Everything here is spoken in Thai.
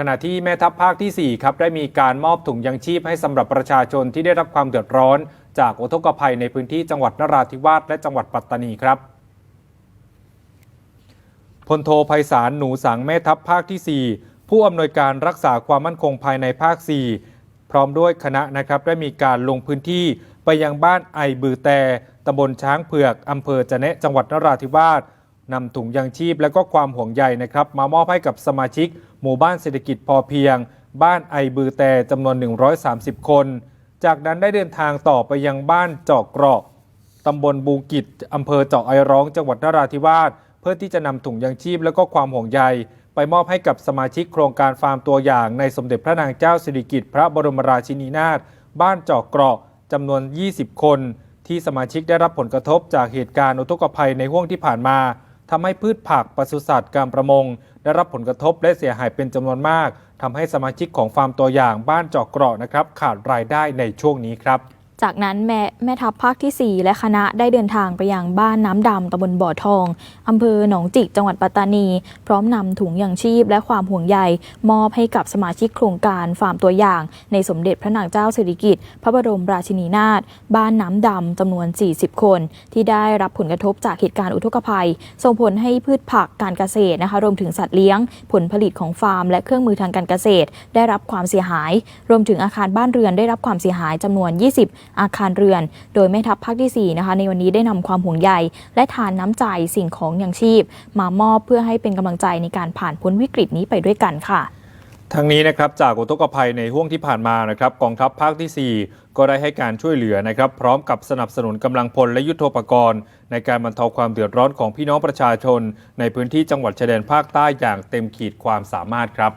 ขณะที่แม่ทัพภาคที่ 4 ครับ ได้มีการมอบถุงยังชีพให้สำหรับประชาชนที่ได้รับความเดือดร้อน จากอุทกภัยในพื้นที่จังหวัดนราธิวาสและจังหวัดปัตตานีครับพลโทไพศาลหนูสังแม่ทัพภาคที่ 4 ผู้อำนวยการรักษาความมั่นคงภายในภาค 4 พร้อมด้วยคณะนะครับได้มีการลงพื้นที่ไปยังบ้านไอบือแต่ตำบลช้างเผือกอำเภอจะเนะจังหวัดนราธิวาส นำถุงยังชีพและก็ความห่วงใยนะครับ มามอบให้กับสมาชิก หมู่บ้านเศรษฐกิจพอเพียง บ้านไอบือแต่จำนวน 130 คน จากนั้นได้เดินทางต่อไปยังบ้านเจอกเกราะตำบลบูกิจอำเภอเจาะไอร้อง จังหวัดนราธิวาสเพื่อที่จะนำถุงยังชีพและก็ความห่วงใย ไปมอบให้กับสมาชิกโครงการฟาร์มตัวอย่าง ในสมเด็จพระนางเจ้าสิริกิติ์พระบรมราชินีนาถบ้านเจาะเกราะจำนวน 20 คน ที่สมาชิกได้รับผลกระทบจากเหตุการณ์อุทกภัยในห่วงที่ผ่านมา ทำให้พืชผักปศุสัตว์การประมง ได้รับผลกระทบและเสียหายเป็นจำนวนมากทำให้สมาชิกของฟาร์มตัวอย่างบ้านเจาะเกราะนะครับขาดรายได้ในช่วงนี้ครับ จากนั้นแม่แม่ทัพภาคที่ 4 และคณะได้เดินทางไปยังบ้านน้ำดำตำบลบ่อทองอำเภอหนองจิกจังหวัดปัตตานี พร้อมนำถุงยางชีพและความห่วงใยมอบให้กับสมาชิกโครงการฟาร์มตัวอย่าง ในสมเด็จพระนางเจ้าสิริกิติ์พระบรมราชินีนาถบ้านน้ำดำจำนวน 40 คน ที่ได้รับผลกระทบจากเหตุการณ์อุทกภัย ส่งผลให้พืชผักการเกษตรนะคะรวมถึงสัตว์เลี้ยง ผลผลิตของฟาร์ม และเครื่องมือทางการเกษตร ได้รับความเสียหาย รวมถึงอาคารบ้านเรือนได้รับความเสียหายจำนวน 20อาคารเรือน โดยแม่ทัพภาคที่4นะคะในวันนี้ได้นำความห่วงใยและทานน้ำใจสิ่งของอย่างชีพ มามอบเพื่อให้เป็นกำลังใจในการผ่านพ้นวิกฤตนี้ไปด้วยกันค่ะทั้งนี้นะครับจากอุทกภัยในห่วงที่ผ่านมานะครับกองทัพภาคที่ 4 ก็ได้ให้การช่วยเหลือนะครับพร้อมกับสนับสนุนกำลังพลและยุทโธปกรณ์ ในการบรรเทาความเดือดร้อนของพี่น้องประชาชน ในพื้นที่จังหวัดชายแดนภาคใต้อย่างเต็มขีดความสามารถครับ